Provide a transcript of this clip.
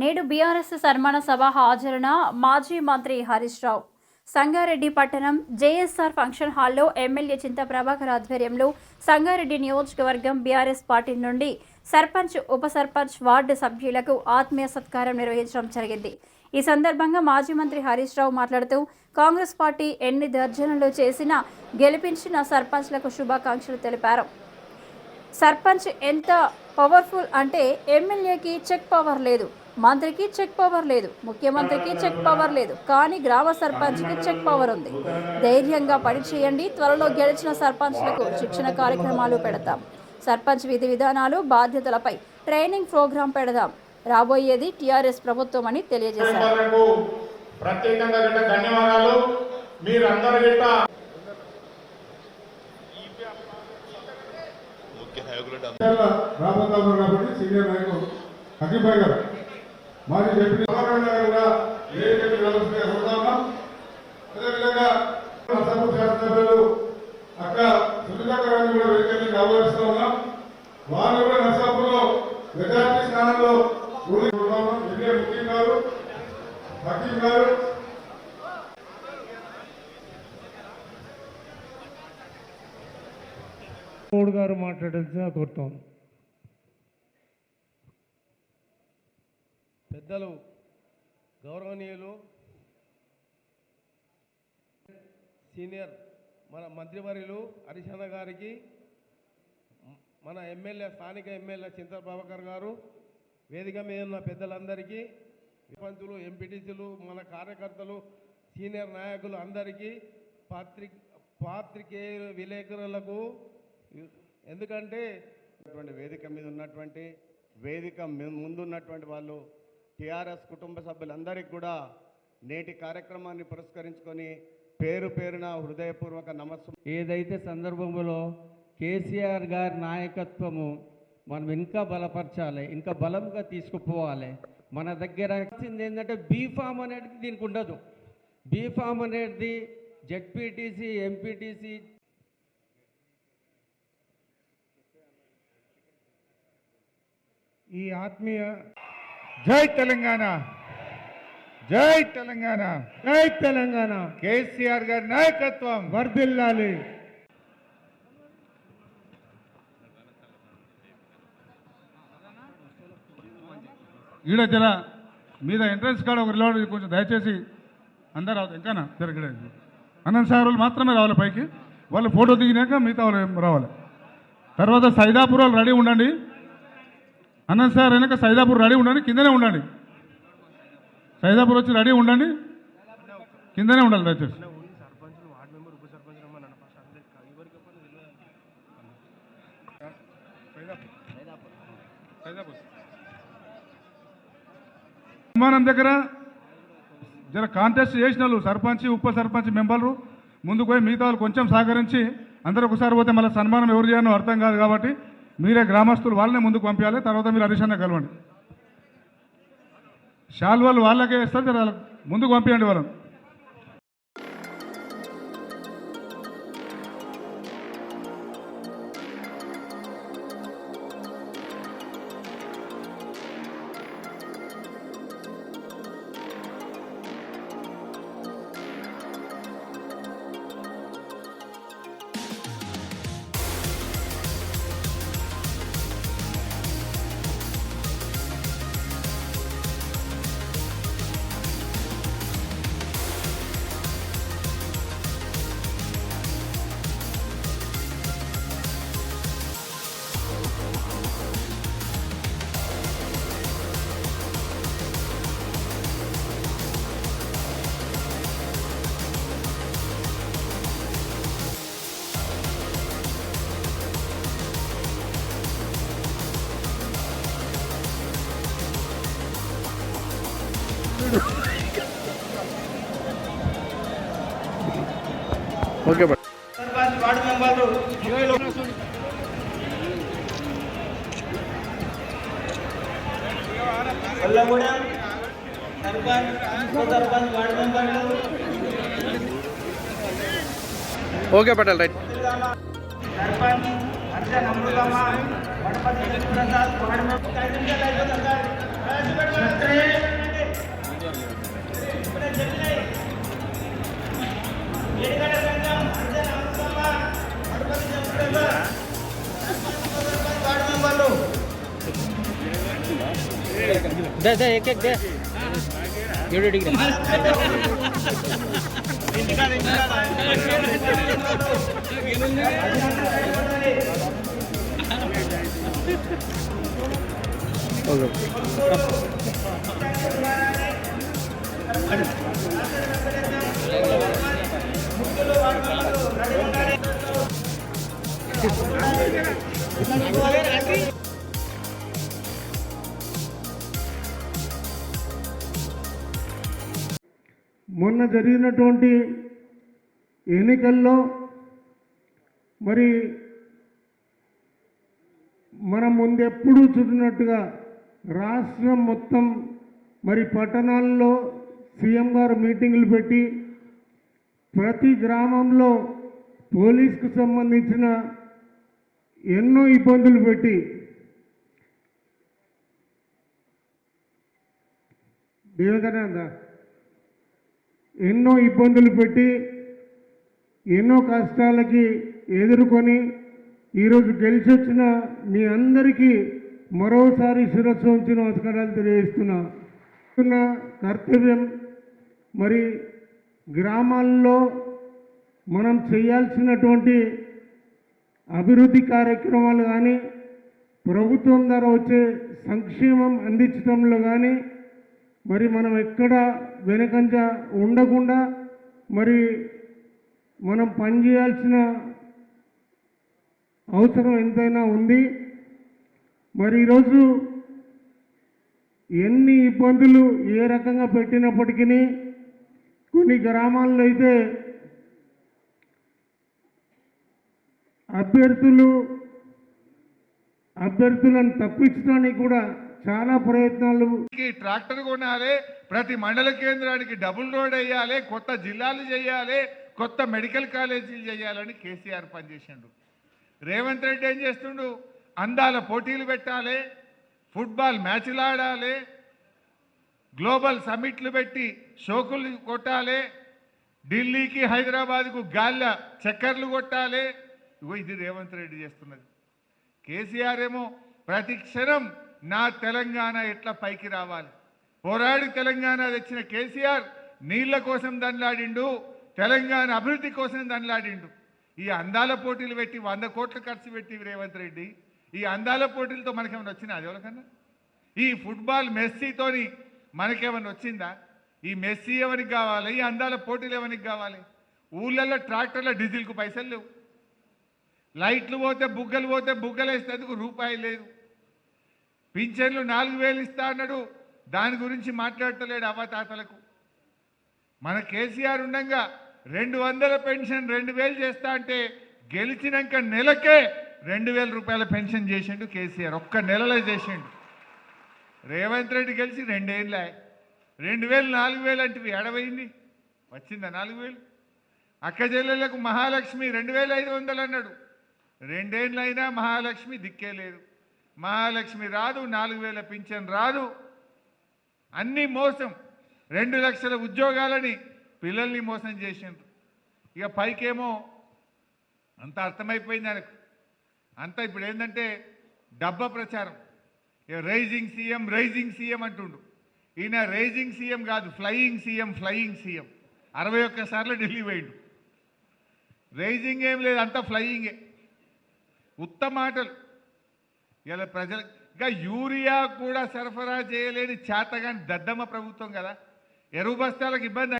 నేడు బీఆర్ఎస్ సన్మాన సభ హాజరున మాజీ మంత్రి హరీష్ రావు. సంగారెడ్డి పట్టణం జేఎస్ఆర్ ఫంక్షన్ హాల్లో ఎమ్మెల్యే చింత ప్రభాకర్ ఆధ్వర్యంలో సంగారెడ్డి నియోజకవర్గం బీఆర్ఎస్ పార్టీ నుండి సర్పంచ్ ఉప సర్పంచ్ వార్డు సభ్యులకు ఆత్మీయ సత్కారం నిర్వహించడం జరిగింది. ఈ సందర్భంగా మాజీ మంత్రి హరీష్ రావు మాట్లాడుతూ కాంగ్రెస్ పార్టీ ఎన్ని దర్జనలు చేసినా గెలిపించిన సర్పంచ్లకు శుభాకాంక్షలు తెలిపారు. సర్పంచ్ ఎంత పవర్ఫుల్ అంటే ఎమ్మెల్యేకి చెక్ పవర్ లేదు. మంత్రికి చెక్ పవర్ లేదు ముఖ్యమంత్రికి చెక్ పవర్ లేదు కానీ గ్రామ సర్పంచ్కి చెక్ పవర్ ఉంది. ధైర్యంగా పనిచేయండి త్వరలో గెలిచిన సర్పంచ్లకు శిక్షణ కార్యక్రమాలు పెడతాం. సర్పంచ్ విధి విధానాలు బాధ్యతలపై ట్రైనింగ్ ప్రోగ్రాం పెడదాం. రాబోయేది టీఆర్ఎస్ ప్రభుత్వం అని తెలియజేశారు ప్రత్యేకంగా ధన్యవాదాలు. మీరందరూ గిట్ట రాబోతా కాబట్టి సీనియర్ నాయకులు గారు. మరి చెప్పిన కూడా ఏదైతే వ్యవస్థ ఉన్నాం అదేవిధంగా అసెంబ్లీ శాసనసభ్యులు అక్క సునీత గారిని కూడా వేదికల్ని ఆహ్వానిస్తూ ఉన్నాం వారు కూడా నర్సాపూర్లో మెజార్టీ స్థానంలో ముఖ్యం గారు హకీం గారు. గారు మాట్లాడాల్సిన కోరుతాను పెద్దలు గౌరవనీయులు సీనియర్ మన మంత్రివర్యులు హరిశన గారికి మన ఎమ్మెల్యే స్థానిక ఎమ్మెల్యే చింత ప్రభాకర్ గారు వేదిక మీద ఉన్న పెద్దలందరికీ పంచులు ఎంపీటీసీలు మన కార్యకర్తలు సీనియర్ నాయకులు అందరికీ పాత్రి పాత్రికేయ విలేకరులకు ఎందుకంటే వేదిక మీద ఉన్నటువంటి వేదిక మీ- ముందున్నటువంటి వాళ్ళు టిఆర్ఎస్ కుటుంబ సభ్యులందరికీ కూడా నేటి కార్యక్రమాన్ని పురస్కరించుకొని పేరు పేరున హృదయపూర్వక నమస్సు ఏదైతే సందర్భంలో కేసీఆర్ గారి నాయకత్వము మనం ఇంకా బలపరచాలి ఇంకా బలంగా తీసుకుపోవాలి మన దగ్గర వచ్చింది ఏంటంటే బీఫామ్ అనేది దీనికి ఉండదు. బీఫామ్ అనేది జెడ్పీటీసీ ఎంపీటీసీ ఈ ఆత్మీయ జై తెలంగాణ. జై తెలంగాణ. జై తెలంగాణ. కేసీఆర్ గారి నాయకత్వం. వర్ధిల్లాలి. ఈడ జర మీద ఎంట్రన్స్ కాడ ఒక రిలోడ్ కొంచెం దయచేసి అందరు రావద్దు. ఇంకానా జరగడే అనంత సార్ వాళ్ళు మాత్రమే రావాలి పైకి. వాళ్ళు ఫోటో దిగినాక మిగతా వాళ్ళు ఏం రావాలి. తర్వాత సైదాపూర్ వాళ్ళు రెడీ ఉండండి. అన్నం సార్ అయినాక సైదాపూర్ రెడీ ఉండండి కిందనే ఉండండి. సైదాపూర్ వచ్చి రెడీ ఉండండి. కిందనే ఉండాలి దయచేసి. విమానం దగ్గర జర కాంటెస్ట్ చేసిన వాళ్ళు సర్పంచ్ ఉప సర్పంచ్ మెంబర్లు. ముందుకు పోయి మిగతా వాళ్ళు కొంచెం సహకరించి అందరూ ఒకసారి పోతే మళ్ళీ సన్మానం ఎవరు చేయాలో అర్థం కాదు కాబట్టి మీరే గ్రామస్తులు వాళ్ళనే ముందుకు పంపించాలి తర్వాత మీరు హరీష్ కలవండి. శాల్వాలు వాళ్ళకే వేస్తారు ముందుకు పంపించండి వాళ్ళని. Kollagudem okay Patel right. Sarpanch दे दे एक एक दे यूडी डिग्री इंडिका इंडिका ओके మొన్న జరిగినటువంటి ఎన్నికల్లో మరి మనం ముందెప్పుడూ చూసినట్టుగా రాష్ట్రం మొత్తం మరి పట్టణాల్లో సీఎం గారు మీటింగులు పెట్టి ప్రతి గ్రామంలో పోలీస్కు సంబంధించిన ఎన్నో ఇబ్బందులు పెట్టి దేవదనంద ఎన్నో ఇబ్బందులు పెట్టి ఎన్నో కష్టాలకి ఎదుర్కొని ఈరోజు గెలిచి వచ్చిన మీ అందరికీ మరోసారి శిరస్సు ఉంచి నమస్కారాలు తెలియజేస్తున్నా. కర్తవ్యం మరి గ్రామాల్లో మనం చేయాల్సినటువంటి అభివృద్ధి కార్యక్రమాలు కానీ ప్రభుత్వం ద్వారా వచ్చే సంక్షేమం అందించడంలో కానీ మరి మనం ఎక్కడ వెనకంజ ఉండకుండా మరి మనం పనిచేయాల్సిన అవసరం ఎంతైనా ఉంది. మరి ఈరోజు ఎన్ని ఇబ్బందులు ఏ రకంగా పెట్టినప్పటికీ కొన్ని గ్రామాల్లో అయితే అభ్యర్థులు అభ్యర్థులను తప్పించడానికి కూడా చాలా ప్రయత్నాలు. కి ట్రాక్టర్ కొనాలి ప్రతి మండల కేంద్రానికి డబుల్ రోడ్ వేయాలి కొత్త జిల్లాలు చేయాలి కొత్త మెడికల్ కాలేజీలు చేయాలని కేసీఆర్ పనిచేసిండు. రేవంత్ రెడ్డి ఏం చేస్తుండు? అందాల పోటీలు పెట్టాలి ఫుట్బాల్ మ్యాచ్లు ఆడాలి గ్లోబల్ సమ్మిట్లు పెట్టి షోకులు కొట్టాలి ఢిల్లీకి హైదరాబాద్కు గాల్ల చక్కర్లు కొట్టాలి ఇగో ఇది రేవంత్ రెడ్డి చేస్తున్నది. కేసీఆర్ ఏమో ప్రతి క్షణం నా తెలంగాణ ఎట్లా పైకి రావాలి? పోరాడి తెలంగాణ తెచ్చిన కేసీఆర్ నీళ్ళ కోసం దండలాడిండు తెలంగాణ అభివృద్ధి కోసం దండలాడిండు. ఈ అందాల పోటీలు పెట్టి వంద కోట్లు ఖర్చు పెట్టి రేవంత్ రెడ్డి ఈ అందాల పోటీలతో మనకేమైనా వచ్చిందా? అది ఎవరికన్నా? ఈ ఫుట్బాల్ మెస్సీతోని మనకేమైనా వచ్చిందా? ఈ మెస్సీ ఎవరికి కావాలి? ఈ అందాల పోటీలు ఎవరికి కావాలి? ఊళ్ళల్లో ట్రాక్టర్ల డీజిల్కు పైసలు లేవు. లైట్లు పోతే బుగ్గలు పోతే బుగ్గలేసేందుకు రూపాయి లేదు. పింఛన్లు నాలుగు వేలు ఇస్తా అన్నాడు. దాని గురించి మాట్లాడతలేడు అవ్వతాతలకు మన కేసీఆర్ ఉండగా రెండు వందల పెన్షన్ రెండు వేలు చేస్తా అంటే గెలిచినాక నెలకే రెండు వేల రూపాయల పెన్షన్ చేసిండు కేసీఆర్. ఒక్క నెలలో చేసిండు. రేవంత్ రెడ్డి గెలిచి రెండేళ్ళే రెండు వేలు నాలుగు వేలు అంటే ఎడవైంది వచ్చిందా నాలుగు వేలు? అక్క చెల్లెలకు మహాలక్ష్మి రెండు వేల ఐదు వందలు అన్నాడు. రెండేళ్ళైనా మహాలక్ష్మి దిక్కే లేదు. మహాలక్ష్మి రాదు నాలుగు వేల పింఛన్ రాదు. అన్నీ మోసం. రెండు లక్షల ఉద్యోగాలని పిల్లల్ని మోసం చేసిండ్రు. ఇక పైకేమో అంత అర్థమైపోయింది ఆయనకు. అంతా ఇప్పుడు ఏంటంటే డబ్బా ప్రచారం. ఇక రైజింగ్ సీఎం రైజింగ్ సీఎం అంటుండు. ఈయన రైజింగ్ సీఎం కాదు ఫ్లయింగ్ సీఎం ఫ్లయింగ్ సీఎం. అరవై ఒక్కసార్లు ఢిల్లీ పోయిండు. రైజింగ్ ఏం లేదు అంతా ఫ్లయింగే. ఉత్తమాటలు. ఇలా ప్రజల ఇంకా యూరియా కూడా సరఫరా చేయలేని చేతగాని దద్దమ్మ ప్రభుత్వం కదా. ఎరువు బస్తాలకు ఇబ్బంది